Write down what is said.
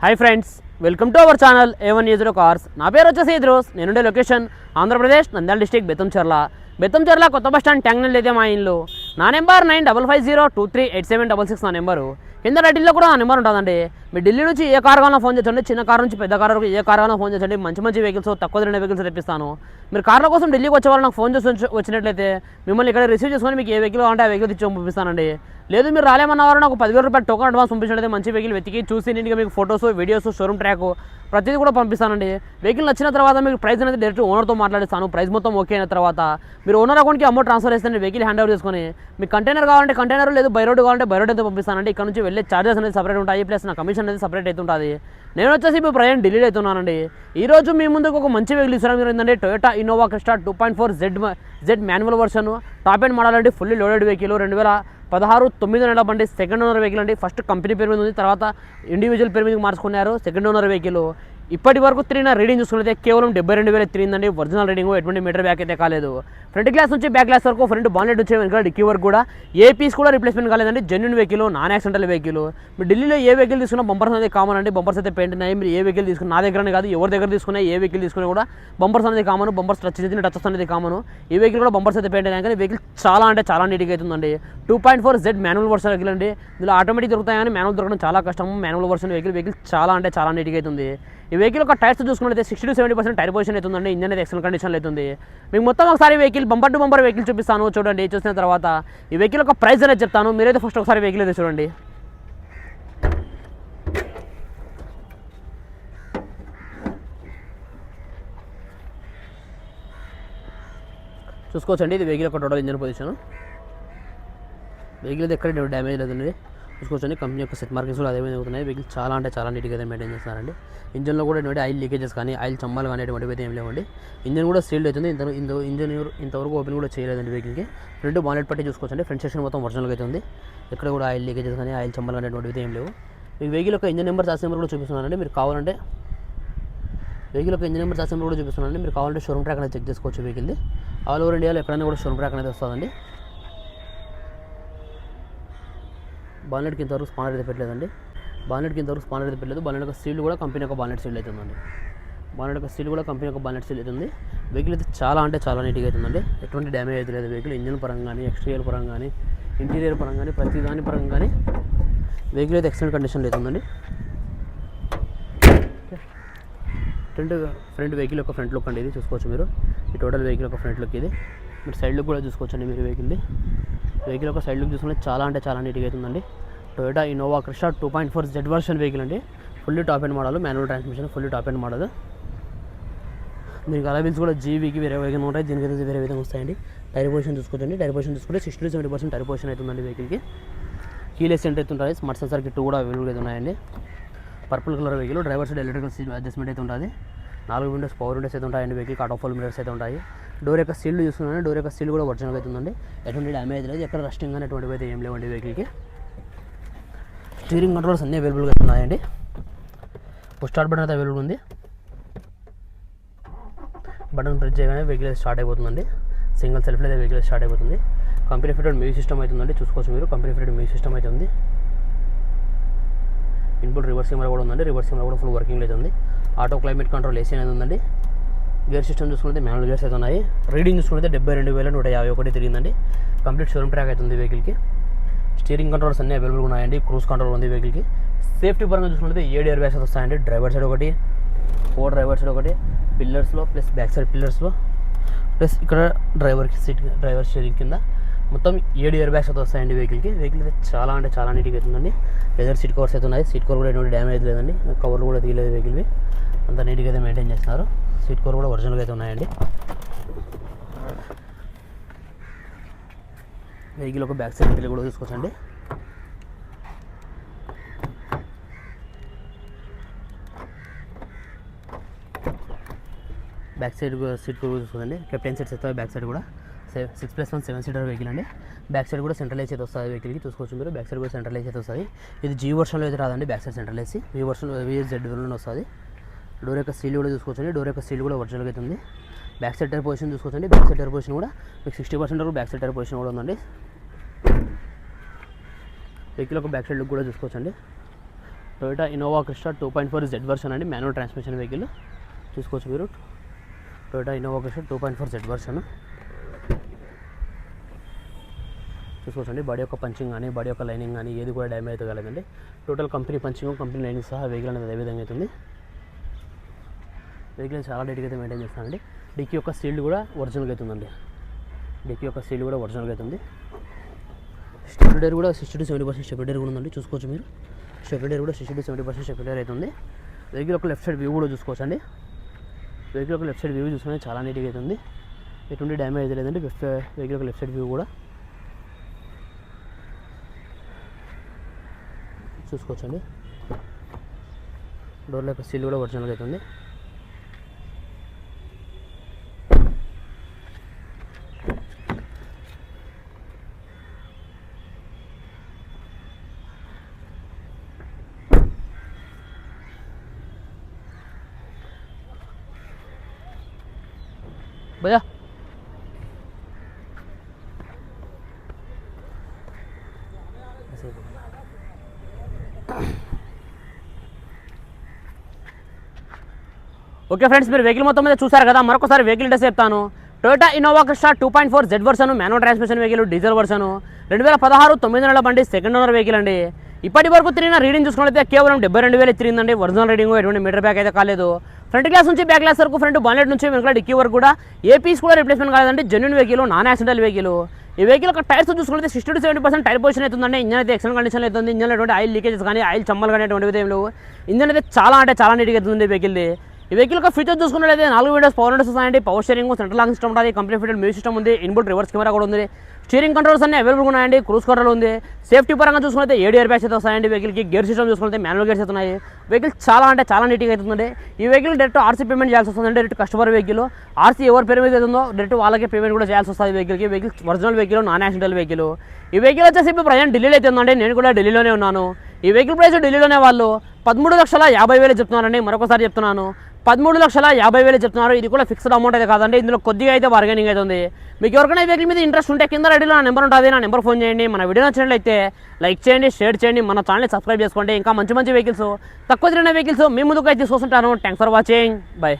Hi friends welcome to our channel A one ఈజ్రో cars నా పేరు వచ్చేసి ఇద్రోస్. నేనుండే లొకేషన్ ఆంధ్రప్రదేశ్ నంద్యాల డిస్టిక్ బెత్తంచెర్ల బెత్తంచెర్ల కొత్త బస్ స్టాండ్ ట్యాంగ్నల్ అయితే మా ఇంట్లో నా number nine double five zero two three eight seven double six నా నెంబరు కింద టైటిల్లో కూడా నెంబర్ ఉంటుందండి. మీరు ఢిల్లీ నుంచి ఏ కార్ కావాలన్నా ఫోన్ చేయండి. చిన్న కార్ నుంచి పెద్ద కార్ వరకు ఏ కార్ కావాలన్నా ఫోన్ చేయండి. మంచి మంచి వెహికల్స్ తక్కువ ధర వెహికల్స్ తెప్పిస్తాను. మీరు కార్ల కోసం ఢిల్లీకి వచ్చే వాళ్ళు నాకు ఫోన్ చేసి వచ్చినట్లయితే మిమ్మల్ని ఇక్కడ రిసీవ్ చేసుకొని మీకు ఏ వెహికల్ కావాలంటే ఆ వెహికల్ తెచ్చి పంపిస్తానండి. లేదు మీరు రాలేమన్న వారు నాకు పదివేల రూపాయలు టోకన్ అడ్వాన్స్ పంపించినట్లయితే మంచి వెహికల్ వెతికి చూసి నీట్గా మీకు ఫొటోస్ వీడియోస్ షోరూమ్ ట్రాక్ ప్రతిదీ కూడా పంపిస్తానండి. వెహికల్ నచ్చిన తర్వాత మీకు ప్రైస్ అనేది డైరెక్ట్ ఓనర్తో మాట్లాడిస్తాను. ప్రైస్ మొత్తం ఓకే అయిన తర్వాత మీరు ఓనర్ అకౌంట్కి అమౌంట్ ట్రాన్స్ఫర్ చేస్తే వెహికల్ హ్యాండ్ ఓవర్ చేసుకొని మీకు కంటైనర్ కావాలంటే కంటైనర్ లేదు బై రోడ్ కావాలంటే బై రోడ్ అయితే పంపిస్తానండి. ఇక్కడ నుంచి వెళ్ళే చార్జెస్ అనేది సపరేట్ ఉంటాయి ప్లస్ నా కమిషన్ అనేది సపరేట్ అవుతుంటుంది నేను వచ్చేసి ఇప్పుడు ప్రయాణం డిలీట్ అవుతున్నానండి. ఈ రోజు మీ ముందుకు ఒక మంచి వెహికల్ ఇస్తున్నాం ఏంటంటే Toyota Innova Crysta two point four Z Z manual version top and model అండి ఫుల్లీ లోడెడ్ వెహికల్ రెండు వేల పదహారు తొమ్మిది నెలల బండి సెకండ్ ఓనర్ వెహికల్ అండి. ఫస్ట్ కంపెనీ పేరు మీద ఉంది తర్వాత ఇండివిజువల్ పేరు మీద మార్చుకున్నారు సెకండ్ ఓనర్ వెహికల్ ఇప్పటి వరకు తిరిగిన రీడింగ్ చూసుకుంటే కేవలం డెబ్బై రెండు వేల తిరిగిందండి. ఒరిజినల్ రీడింగ్ ఎటువంటి మీటర్ బ్యాక్ అయితే కాలేదు. ఫ్రంట్ గ్లాస్ నుంచి బ్యాక్ గ్లాస్ వరకు ఫ్రంట్ బాన్లెట్ నుంచి వెనక డిక్కీ వరకు కూడా ఏ పీస్ కూడా రిప్లేస్మెంట్ కాలేదండి. Genuine vehicle non accidental vehicle మీరు ఢిల్లీలో ఏ వెహికల్ తీసుకున్నా బంపర్స్ అనేది కామన్ అండి. బంపర్స్ అయితే పెయింట్ ఉన్నాయి. మీరు ఏ వెహికల్ తీసుకున్న నా దగ్గరనే కాదు ఎవరి దగ్గర తీసుకున్నా ఏ వెహికల్ తీసుకున్నా కూడా బంపర్స్ అనేది కామన్ బంపర్స్ టచ్ చేసిన టచ్ అనేది కామన్ ఈ వెహికల్ కూడా బంపర్స్ అయితే పెయింట్ అయినా కానీ వెహికల్ చాలా అంటే చాలా నీట్గా అవుతుందండి. Two point four Z manual version vehicle అండి. ఇందులో ఆటోమేటిక్ దొరుకుతాయి కానీ మాన్యువల్ దొరకడం చాలా కష్టం. మాన్యువల్ వర్షన్ వెహికల్ వెహికల్ చాలా అంటే చాలా నీట్గా అవుతుంది. ఈ వెహికల్ ఒక టైర్స్ చూసుకున్నట్లయితే sixty to seventy percent tyre position అవుతుందండి ఇంజన్ అయితే ఎక్సలెంట్ కండిషన్లో అవుతుంది మీకు మొత్తం ఒకసారి vehicle bumper to bumper vehicle చూపిస్తాను చూడండి చూసిన తర్వాత ఈ వెహికల్ ఒక ప్రైస్ అనేది చెప్తాను. మీరైతే ఫస్ట్ ఒకసారి వెహికల్ అయితే చూడండి. చూసుకోవచ్చండి ఇది వెహికల్ ఒక టోటల్ ఇంజన్ పొజిషన్ వెహికల్ అయితే ఎక్కడ డ్యామేజ్ లేదండి. చూసుకోవచ్చండి కంపెనీ యొక్క సెట్ మార్కింగ్స్ కూడా అదే విధంగా అవుతున్నాయి. వెహికల్ చాలా అంటే చాలా నీట్గా అయితే మెయింటైన్ చేస్తున్నారండి. ఇంజన్లో కూడా ఎటువంటి ఆయిల్ లీకేజెస్ కానీ ఆయిల్ చమ్మాలు కానీ ఎటువంటివి అయితే ఏం లేవండి. ఇంజన్ కూడా సీల్డ్ అవుతుంది. ఇంత ఇంత ఇంజన్ ఇంతవరకు ఓపెన్ కూడా చేయలేదండి వెహికల్కి. ఫ్రంట్ బానెట్ పట్టి చూసుకోవచ్చండి. ఫ్రంట్ సెక్షన్ మొత్తం ఒరిజినల్గా అయితే ఉంది. ఎక్కడ కూడా ఆయిల్ లీకేజెస్ కానీ ఆయిల్ చమ్మాలు కానీ ఎటువంటివి అయితే ఏం లేవు. మీకు వెహికల్ యొక్క ఇంజన్ నెంబర్ చార్జ్ నెంబర్ కూడా చూపిస్తున్నానండి. మీరు కావాలంటే వెహికల్ యొక్క ఇంజన్ నెంబర్ చార్జ్ నెంబర్ కూడా చూపిస్తున్నానండి. మీరు కావాలంటే షోరూమ్ ట్రాక్ అనేది చెక్ చేసుకోవచ్చు వెహికల్ది. ఆల్ ఓవర్ ఇండియాలో ఎక్కడైనా కూడా షోరూమ్ ట్రాక్ అనేది వస్తుందండి. బాలెట్కి ఇంతవరకు స్పానర్ అయితే పెట్టలేదండి. బాలెట్కి ఇంతవరకు స్పానర్ అయితే పెట్టలేదు. బాలెట్ యొక్క సీల్ కూడా కంపెనీ యొక్క బాలెట్ సీల్ అవుతుందండి బాలెట్ యొక్క సీల్ కూడా కంపెనీ యొక్క బాలెట్ సీల్ అవుతుంది. వెహికల్ అయితే చాలా అంటే చాలా నీట్గా అవుతుందండి. ఎటువంటి డ్యామేజ్ అయితే లేదు వెహికల్. ఇంజిన్ పరంగా కానీ ఎక్స్టీరియర్ పరంగా కానీ ఇంటీరియర్ పరంగా కానీ ప్రతి దాని పరంగా కానీ వెహికల్ అయితే ఎక్సలెంట్ కండిషన్లో అవుతుందండి. ఫ్రంట్ ఫ్రంట్ వెహికల్ యొక్క ఫ్రంట్ లుక్ అండి ఇది. చూసుకోవచ్చు మీరు. ఈ టోటల్ వెహికల్ యొక్క ఫ్రంట్ లుక్ ఇది. మీరు సైడ్ లుక్ కూడా చూసుకోవచ్చండి మీరు వెహికల్ది. వెహికల్ ఒక సైడ్ లుక్ చూసుకుంటే చాలా అంటే చాలా నీట్గా అవుతుందండి Toyota Innova Crysta two point four Z version vehicle అండి. Fully top end model manual transmission fully top end model దీనికి అలవిల్స్ కూడా జీవీకి వేరే విధంగా ఉంటాయి. దీనికి అయితే వేరే విధంగా వస్తాయండి. టైర్ పొజిషన్ చూసుకోవచ్చండి. టైర్ పొజిషన్ చూసుకుంటే sixty to seventy percent tyre position అవుతుందండి వెహికల్కి కీలెస్ సెంటర్ అయితే స్మార్ట్ సెన్సర్ కిట్ కూడా అవైలబుల్ అయితే ఉన్నాయండి. Purple colour vehicle driver side electrical adjustment అయితే ఉంటుంది. నాలుగు విండోస్ పవర్ విండోస్ అయితే ఉంటాయండి వెహికల్ కట్ ఆఫ్ మిరర్స్ అయితే ఉంటాయి. డోర్ యొక్క సీల్ చూస్తున్నాను. డోర్ యొక్క సీల్ కూడా ఒరిజినల్ అవుతుందండి ఎటువంటి డ్యామేజ్ లేదు. ఎక్కడ రస్టింగ్ అనేటువంటివి అయితే ఏం లేవండి వెహికల్కి స్టీరింగ్ కంట్రోల్స్ అన్నీ అవైలబుల్గా ఉన్నాయండి. పుష్ స్టార్ట్ బటన్ అయితే అవైలబుల్ ఉంది. బటన్ ప్రెస్ చేయగానే వెహికల్ స్టార్ట్ అయిపోతుందండి. సింగిల్ సెల్ఫ్ అయితే వెహికల్ స్టార్ట్ అయిపోతుంది. కంపెనీ ఫిటెడ్ మ్యూజిక్ సిస్టమ్ అవుతుందండి చూసుకోవచ్చు మీరు. కంపెనీ ఫిటెడ్ మ్యూజిక్ సిస్టమ్ అయితే ఉంది. ఇన్పుట్ రివర్స్ కెమెరా కూడా ఉందండి. రివర్స్ కెమెరా కూడా ఫుల్ వర్కింగ్ అయితే ఉంది. ఆటో క్లైమేట్ కంట్రోల్ ఏసీ అనేది ఉందండి. గేర్ సిస్టమ్ చూసుకుంటే మ్యానువల్ గేర్స్ అయితే ఉన్నాయి. రీడింగ్ చూసుకుంటే డెబ్బై రెండు వేల నూట యాభై ఒకటి తిరిగిందండి. కంప్లీట్ షోరూమ్ ట్రాక్ అవుతుంది వెహికల్కి. స్టీరింగ్ కంట్రోల్స్ అన్నీ అవైలబుల్ ఉన్నాయండి. క్రూజ్ కంట్రోల్ ఉంది వెహికల్కి. సేఫ్టీ పరంగా చూసుకుంటే ఏడు ఇయర్ బ్యాగ్స్ వస్తాయండి డ్రైవర్ సైడ్ ఒకటి ఫోర్ డ్రైవర్ సైడ్ ఒకటి పిల్లర్స్లో ప్లస్ బ్యాక్ సైడ్ పిల్లర్స్లో. ప్లస్ ఇక్కడ డ్రైవర్కి సీట్ డ్రైవర్ స్టీరింగ్ కింద. మొత్తం ఏడు ఇయర్ బ్యాగ్స్ అయితే వస్తాయండి వెహికల్కి వెహికల్ అయితే చాలా అంటే చాలా నీట్గా అవుతుందండి లెదర్ సీట్ కవర్స్ అయితే ఉన్నాయి. సీట్ కవర్ కూడా ఎటువంటి డ్యామేజ్ లేదండి. కవర్లు కూడా తీయలేదు వెహికల్వి అంత నీట్గా అయితే మెయింటైన్ చేస్తున్నారు. సీట్ కవర్ కూడా ఒరిజినల్గా అయితే ఉన్నాయండి. వెహికల్ ఒక బ్యాక్ సైడ్ కూడా చూసుకోవచ్చండి బ్యాక్ సైడ్ సీట్ కూడా చూసుకోండి కెప్టెన్ సీట్స్ అయితే బ్యాక్ సైడ్ కూడా. Six plus one seven seater vehicle అండి. బ్యాక్ సైడ్ కూడా సెంట్రల్ అయితే వస్తుంది వెహికల్కి చూసుకోవచ్చు మీరు. బ్యాక్ సైడ్ కూడా సెంట్రల్ అయితే వస్తుంది. ఇది జీ వర్షన్లో అయితే రాదండి. Back side centralize V version V S Z వస్తుంది. డోర్ యొక్క సీల్ కూడా చూసుకోవచ్చండి డోర్ యొక్క సీల్ కూడా ఒరిజినల్గా అవుతుంది బ్యాక్ సైడ్ టైర్ పొజిషన్ చూసుకోవచ్చండి బ్యాక్ సైడ్ టైర్ పొజిషన్ కూడా మీకు సిక్స్టీ పర్సెంట్ వరకు బ్యాక్ సైడ్ టైర్ పొజిషన్ కూడా ఉందండి. వెహికల్ ఒక బ్యాక్ సైడ్ లుక్ కూడా చూసుకోవచ్చండి Toyota Innova Crysta two point four Z version అండి. మాన్యువల్ ట్రాన్స్మిషన్ వెహికల్ చూసుకోవచ్చు మీరు. Toyota Innova Crysta two point four Z version చూసుకోవచ్చండి బాడీ యొక్క పంచింగ్ కానీ బాడీ యొక్క లైనింగ్ కానీ ఏది కూడా డ్యామేజ్ అయితే కాలేదండి total company punching company lining సహా వెహికల్ అనేది అదే విధంగా అవుతుంది. వెహికల్ చాలా డేట్గా అయితే మెయింటైన్ చేస్తానండి. డిక్కీ యొక్క సీల్డ్ కూడా ఒరిజినల్గా అవుతుందండి. డిక్కీ యొక్క సీల్డ్ కూడా ఒరిజినల్గా అవుతుంది. స్టెబిలిటర్ కూడా sixty to seventy percent stabiliser కూడా ఉందండి. చూసుకోవచ్చు మీరు. స్టెబిలిటర్ కూడా sixty to seventy percent stabiliser అవుతుంది. వెహికల్ యొక్క లెఫ్ట్ సైడ్ వ్యూ కూడా చూసుకోవచ్చు అండి వెహికల్ యొక్క లెఫ్ట్ సైడ్ వ్యూ చూసుకుంటే చాలా నీట్గా అవుతుంది. ఎటువంటి డ్యామేజ్ లేదండి. లెఫ్ట్ వెహికల్ యొక్క లెఫ్ట్ సైడ్ వ్యూ కూడా. చూసుకోవచ్చండి. డోర్ల యొక్క సీల్ కూడా ఒరిజినల్గా అవుతుంది భయ్యా! ఓకే ఫ్రెండ్స్ మీరు వెహికల్ మొత్తం మీద చూసారు కదా మరొకసారి వెహికల్ డీటెయిల్స్ చెప్తాను. Toyota Innova Crysta two point four Z version manual transmission vehicle diesel version రెండు వేల పదహారు తొమ్మిది నెలల బండి సెకండ్ ఓనర్ వెహికల్ అండి. ఇప్పటి వరకు తిరిగిన రీడింగ్ చూసుకుంటే కేవలం డెబ్బై రెండు వేలు తిరిగిందండి. ఒరిజినల్ రీడింగ్ ఎటువంటి మీటర్ బ్యాక్ అయితే కాలేదు. ఫ్రంట్ గ్లాస్ నుంచి బ్యాక్ గ్లాస్ వరకు ఫ్రంట్ బాలెట్ నుంచి వెనకాల డిక్కీ వరకు కూడా ఏ పీస్ కూడా రిప్లేస్మెంట్ కాలేదండి. Genuine vehicle non accidental vehicle ఈ వెహికల్ ఒక టైర్స్ చూసుకుంటే sixty to seventy percent tyre position అవుతుందండి ఇంజన్ అయితే ఎక్సలెంట్ కండిషన్ అవుతుంది ఇంజన్ ఎటువంటి ఆయిల్ లీకేజెస్ కానీ ఆయిల్ చమ్మలు కానీ అటువంటివి ఏం లేవు. ఇంజన్ అయితే చాలా అంటే చాలా నీట్గా అవుతుంది వెహికల్ది ఈ వెహికల్ యొక్క ఫీచర్ చూసుకున్నట్లయితే నాలుగు విండోస్ పవర్ విండోస్ వస్తాయండి. Power steering central lock system ఉంటుంది కంపెనీ ఫిటెడ్ మ్యూజిక్ సిస్టమ్ ఉంది ఇన్బుల్ రివర్స్ కెమెరా కూడా ఉంది. స్టీరింగ్ కంట్రోల్స్ అన్ని అవైలబుల్ ఉన్నాయండి క్రూస్ కంట్రోల్ ఉంది. సేఫ్టీ పరంగా చూసుకుంటే ఏడు ఇయర్ బ్యాగ్స్ అయితే వస్తాయండి వెహికల్కి. గేర్ సిస్టమ్ చూసుకుంటే మాన్యువల్ గేర్స్ అవుతున్నాయి వెహికల్ చాలా అంటే చాలా నీట్గా అవుతుంది. ఈ వెహికల్ డైరెక్ట్ ఆర్సీ పేమెంట్ చేయాల్సి వస్తుంది డైరెక్ట్ కస్టమర్ వెహికల్ ఆర్సీ ఎవరి పేరు మీద ఉందో డైరెక్ట్ వాళ్ళకి పేమెంట్ కూడా చేయాల్సి వస్తుంది వెహికల్కి vehicle original vehicle non accidental vehicle ఈ వెహికల్ వచ్చేసి ఇప్పుడు ప్రజెంట్ ఢిల్లీలో అయితే ఉందండి. నేను కూడా ఢిల్లీలోనే ఉన్నాను. ఈ వెహికల్ ప్రైస్ ఢిల్లీలోనే వాళ్ళు పదమూడు లక్షల యాభై వేలు చెప్తున్నారండి. మరొకసారి చెప్తున్నాను. పదమూడు లక్షల యాభై వేలు చెప్తున్నారు. ఇది కూడా ఫిక్స్డ్ అమౌంట్ అయితే కాదండి. ఇందులో కొద్దిగా అయితే బార్గెనింగ్ అయితే ఉంది. మీకు ఎవరికైనా వెహికల్ మీద ఇంట్రెస్ట్ ఉంటే కింద రెడీలో నా నెంబర్ ఉంటుంది. నా నెంబర్ ఫోన్ చేయండి. మన వీడియో నచ్చినట్లయితే లైక్ చేయండి షేర్ చేయండి. మన ఛానల్ని సబ్స్క్రైబ్ చేసుకోండి. ఇంకా మంచి మంచి వెహికల్స్ తక్కువ తిరిగిన వెహికల్స్ మీ ముందుకు అయితే చూస్తుంటాను. Thanks for watching bye